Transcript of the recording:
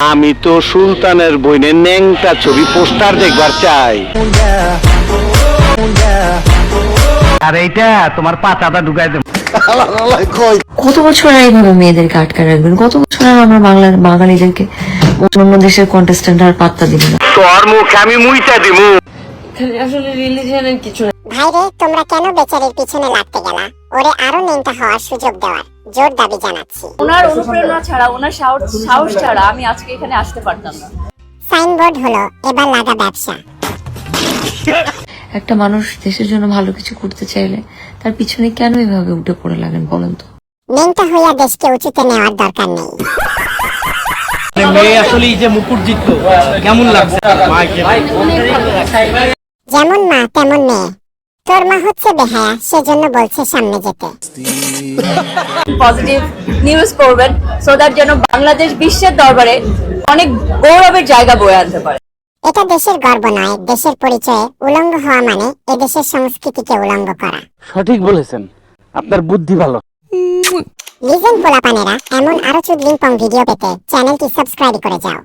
আমি তো সুলতানের বইনের ন্যাংটা ছবি পোস্টার দেখবার চাই। আর এইটা তোমার পাতাটা ঢুকাই দেব। কত বছর এইভাবে মেয়েদেরকে আটকে রাখবেন? কত বছর আর আমরা বাংলা বাঙালিদেরকে অন্য দেশের কন্টেস্ট্যান্ট আর পাত্তা দিব না? তোর মুখ আমি মুইটা দিমু। আসলে রিলিজিয়ানের কিছু ভাইরে তোমরা কেন বেচারির পিছনে লাগতে গেলা? ওরে আরও নেংটা হওয়ার সুযোগ দেওয়ার। জোর দাবি জানাচ্ছি। ওনার অনুপ্রেরণা ছাড়া ওনার সাহস ছাড়া আমি আজকে এখানে আসতে পারতাম না। সাইনবোর্ড হলো এবার লাগা ব্যবসা। একটা মানুষ দেশের জন্য ভালো কিছু করতে চাইলে তার পিছনে কেন এভাবে উঠে পড়ে লাগেন বলেন তো? নেংটা হইয়া দেশকে উঁচুতে নেওয়ার দরকার নেই। মেয়ে আসলে যে মুকুট জিতলো কেমন লাগছে? যেমন মা তেমন মেয়ে। তোর মা হচ্ছে বেহায়া সেজন্য বলছে সামনে যেতে। পজিটিভ নিউজ করবেন সো দ্যাট যেন বাংলাদেশ বিশ্বের দরবারে অনেক গৌরবের জায়গা বয়ে আনতে পারে। এটা দেশের গর্ব নয় দেশের পরিচয়ে উলঙ্গ হওয়া মানে এদেশের সংস্কৃতিকে উলঙ্গ করা। সঠিক বলেছেন আপনার বুদ্ধি ভালো। লিজেন্ড পোলাপানেরা এমন আরও চুদলিং পং ভিডিও পেতে চ্যানেলটি সাবস্ক্রাইব করে যাও।